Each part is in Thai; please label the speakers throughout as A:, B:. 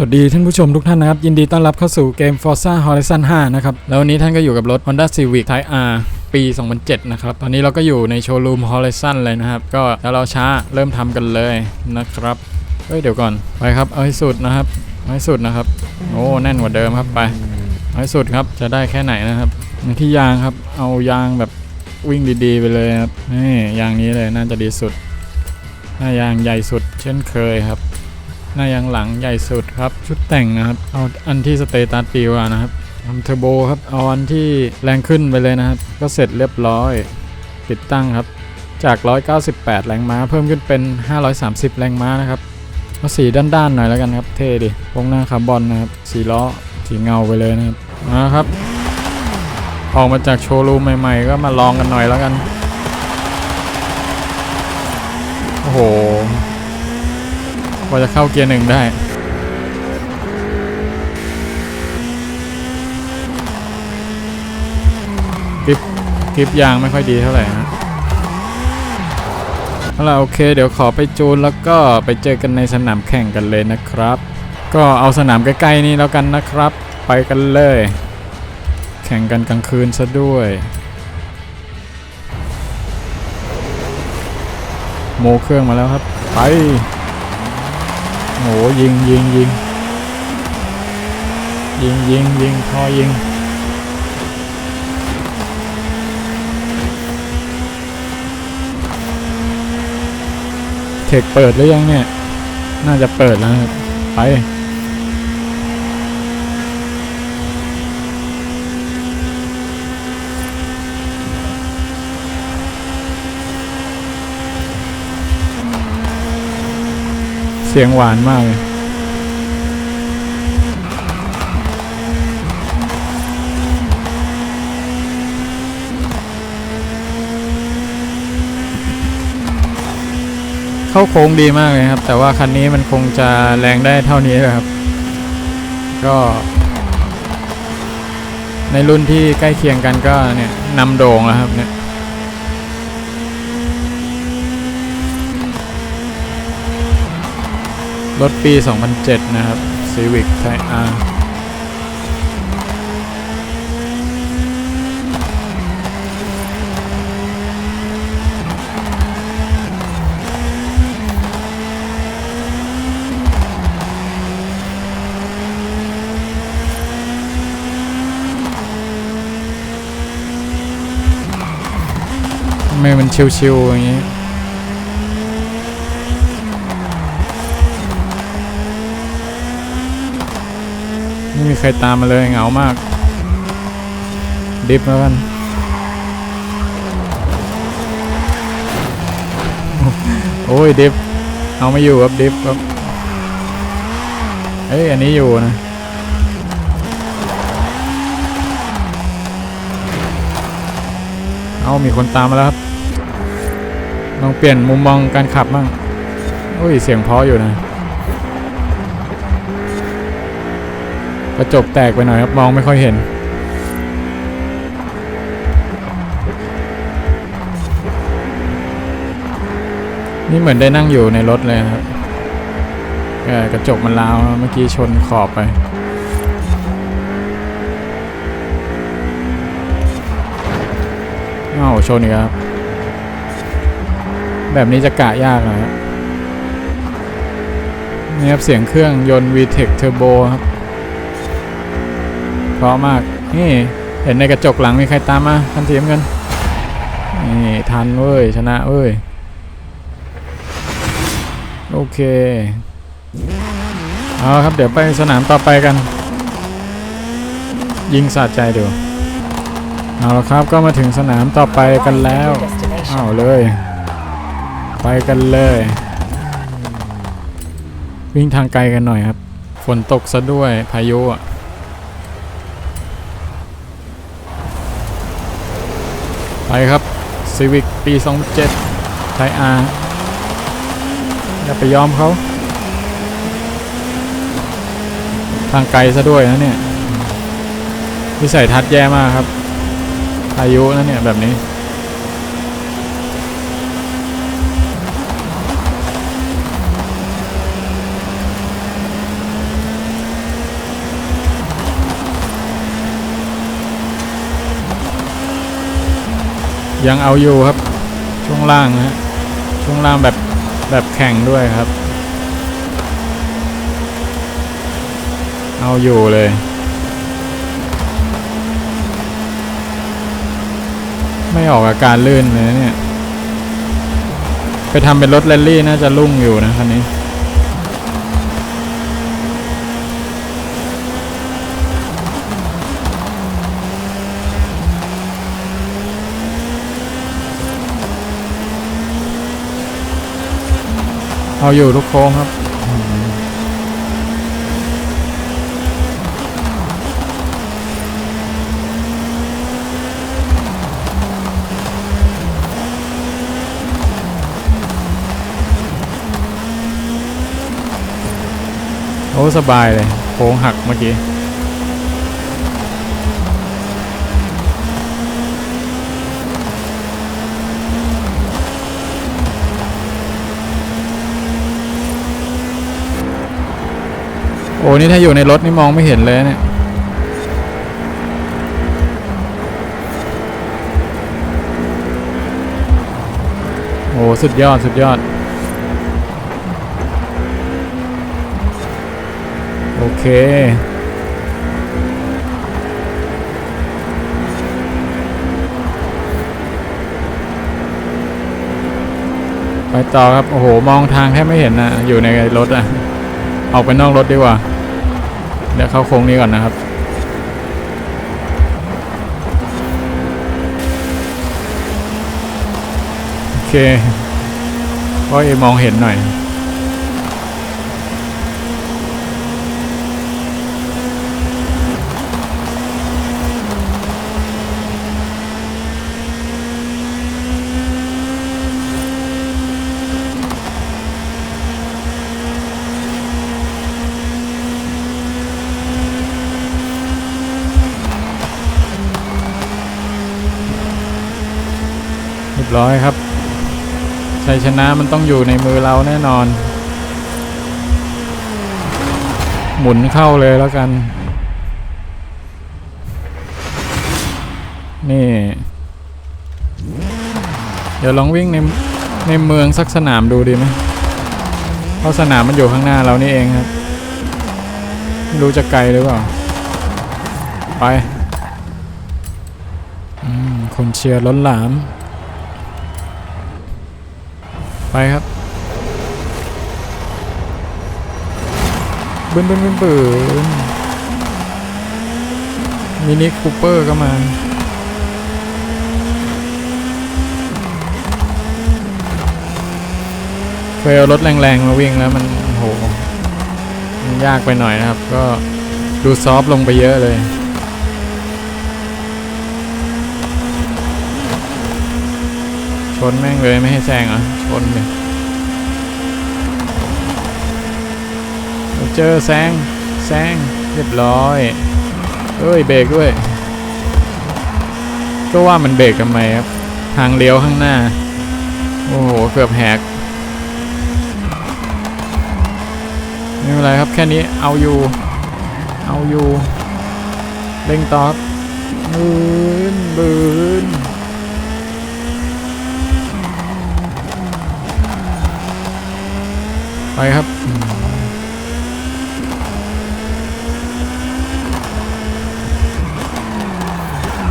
A: สวัสดีท่านผู้ชมทุกท่านนะครับ ยินดีต้อนรับเข้าสู่เกม Forza Horizon 5 นะครับ แล้ววันนี้ท่านก็อยู่กับรถ Honda Civic Type R ปี 2007 นะครับ ตอนนี้เราก็อยู่ในโชว์รูม Horizon เลยนะครับ ก็แล้วเราช้าเริ่มทำกันเลยนะครับ เฮ้ย เดี๋ยวก่อน ไปครับ เอาให้สุดนะครับ เอาให้สุดนะครับ โอ้ แน่นกว่าเดิมครับไป เอาให้สุดครับ จะได้แค่ไหนนะครับที่ยางครับ เอายางแบบวิ่งดีๆ ไปเลยครับ นี่ยางนี้เลยน่าจะดีสุดหน้ายางใหญ่สุดเช่นเคยครับ หน้ายางหลังใหญ่สุดครับ ชุดแต่งนะครับ เอาอันที่สเตตัสดีว่านะครับทำเทอร์โบครับ เอาอันที่แรงขึ้นไปเลยนะครับ ก็เสร็จเรียบร้อย ติดตั้งครับ จาก 198 แรงม้า เพิ่มขึ้นเป็น 530 แรงม้านะครับเอาสีด้านๆหน่อยแล้วกันครับ เท่ดิวงหน้าคาร์บอนนะครับ สีล้อ สีเงาไปเลยนะครับมาครับ ออกมาจากโชว์รูมใหม่ๆ ก็มาลองกันหน่อยแล้วกัน โอ้โห กว่าจะเข้าเกียร์หนึ่งได้กริปกริปยางไม่ค่อยดีเท่าไหร่นะเอาล่ะโอเค เดี๋ยวขอไปจูนแล้วก็ไปเจอกันในสนามแข่งกันเลยนะครับ ก็เอาสนามใกล้ๆนี้แล้วกันนะครับ ไปกันเลย แข่งกันกลางคืนซะด้วยโมเครื่องมาแล้วครับ ไป โหยิงยิงยิงยิงยิงยิงพอยิงเทคเปิดหรือยังเนี่ย น่าจะเปิดแล้วไป เสียงหวานมากเลยเข้าโค้งดีมากเลยครับ แต่ว่าคันนี้มันคงจะแรงได้เท่านี้เลยครับ ก็ ในรุ่นที่ใกล้เคียงกันก็เนี่ยนำโด่งแล้วครับเนี่ย รถปี 2007 นะครับ Civic Type R ทำไมมันชิวๆอย่างนี้ ไม่มีใครตามมาเลยเหงามาก ดิฟแล้วกันโอ้ยดิฟเอาไม่อยู่ครับดิฟครับเอ้ยอันนี้อยู่นะเอามีคนตามมาแล้วครับลองเปลี่ยนมุมมองการขับบ้างโอ้ยเสียงเพออยู่นะ กระจกแตกไปหน่อยครับ มองไม่ค่อยเห็น นี่เหมือนได้นั่งอยู่ในรถเลยครับกระจกมันร้าวเมื่อกี้ชนขอบไปอ้าวชนอีกครับ แบบนี้จะกะยากน่อยครับนี่ครับ เสียงเครื่องยนต์ VTEC Turbo ครับ เพราะมาก นี่เห็นในกระจกหลังมีใครตามมาทันทีมกันนี่ทันเว้ยชนะเว้ยโอเคเอาครับเดี๋ยวไปสนามต่อไปกัน ยิงสะใจเดี๋ยวเอาละครับก็มาถึงสนามต่อไปกันแล้วเอาเลย ไปกันเลย วิ่งทางไกลกันหน่อยครับ ฝนตกซะด้วยพายุอะ ไปครับซีวิกปี2007 Type R อย่าไปยอมเขา ทางไกลซะด้วยนะเนี่ยวิสัยทัศน์แย่มากครับ อายุนะเนี่ยแบบนี้ ยังเอาอยู่ครับ ช่วงล่างนะฮะช่วงล่างแบบแบบแข่งด้วยครับ เอาอยู่เลยไม่ออกอาการลื่นเลยเนี่ย ไปทำเป็นรถแรลลี่น่าจะลุ่งอยู่นะคันนี้ เอาอยู่ทุกโค้งครับโอ้สบายเลย โค้งหักเมื่อกี้ โอ้นี่ถ้าอยู่ในรถนี่มองไม่เห็นเลยนะเนี่ยโอ้สุดยอดสุดยอด โอเคไปต่อครับ โอ้โห มองทางแทบไม่เห็นนะ อยู่ในรถอะ ออกไปนอกรถดีกว่า เดี๋ยวเข้าโค้งนี้ก่อนนะครับ โอเคก็เอมองเห็นหน่อย ร้อยครับชัยชนะมันต้องอยู่ในมือเราแน่นอน หมุนเข้าเลยแล้วกัน นี่ เดี๋ยวลองวิ่งในในเมืองสักสนามดูดีไหมเพราะสนามมันอยู่ข้างหน้าเรานี่เองครับไม่รู้จะไกลหรือเปล่า ไปคนเชียร์ล้นหลาม ไปครับบึ้นบึ้นบึ้นบึ้นมินิคูเปอร์ก็มาเคยเอารถแรงๆมาวิ่งแล้วมันโหมันยากไปหน่อยนะครับ ก็ดูซอฟต์ลงไปเยอะเลย ชนแม่งเลยไม่ให้แซงอะชนเลยเจอแซงแซงเรียบร้อยเอ้ยเบรกด้วยก็ว่ามันเบรกทำไมครับทางเลี้ยวข้างหน้า โอ้โหเกือบแหกไม่เป็นไรครับแค่นี้เอาอยู่ เอาอยู่เร่งต่อบืนบืน ไปครับ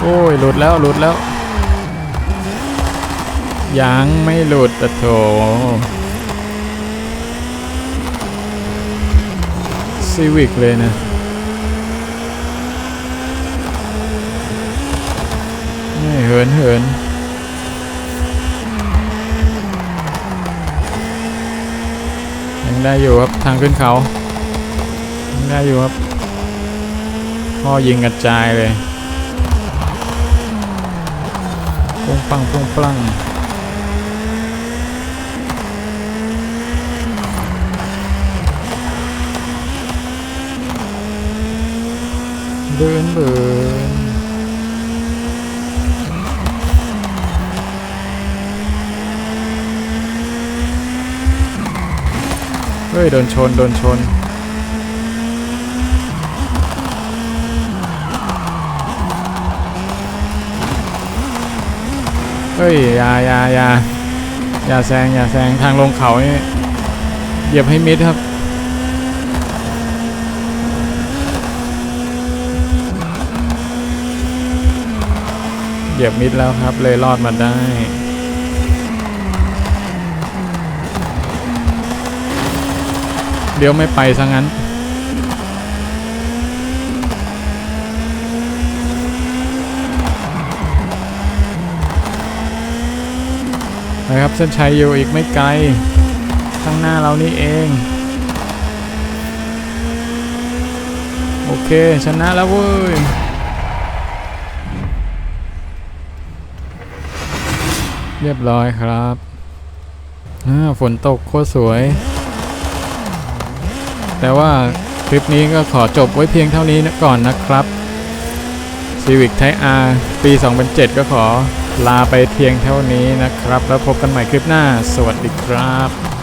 A: โอ้ยหลุดแล้วหลุดแล้ว ยังไม่หลุดอะโถซีวิกเลยนะไม่เหินเหิน ยังได้อยู่ครับทางขึ้นเขายังได้อยู่ครับพ่อยิงกระจายเลยปุ้งปังปุ้งปังเบินเบิน เฮ้ย โดนชน โดนชน เฮ้ยอย่าอย่าอย่าอย่าแซงอย่าแซงทางลงเขาเนี่เหยียบให้มิดครับเหยียบมิดแล้วครับ เลยรอดมาได้ เดี๋ยวไม่ไปซะงั้น นะครับเส้นชัยอยู่อีกไม่ไกล ข้างหน้าเรานี่เอง โอเค ชนะแล้วเว้ยเรียบร้อยครับ ฝนตกโคตรสวย แต่ว่าคลิปนี้ก็ขอจบไว้เพียงเท่านี้นะก่อนนะครับ Civic Type R ปี 2007 ก็ขอลาไปเพียงเท่านี้นะครับ แล้วพบกันใหม่คลิปหน้า สวัสดีครับ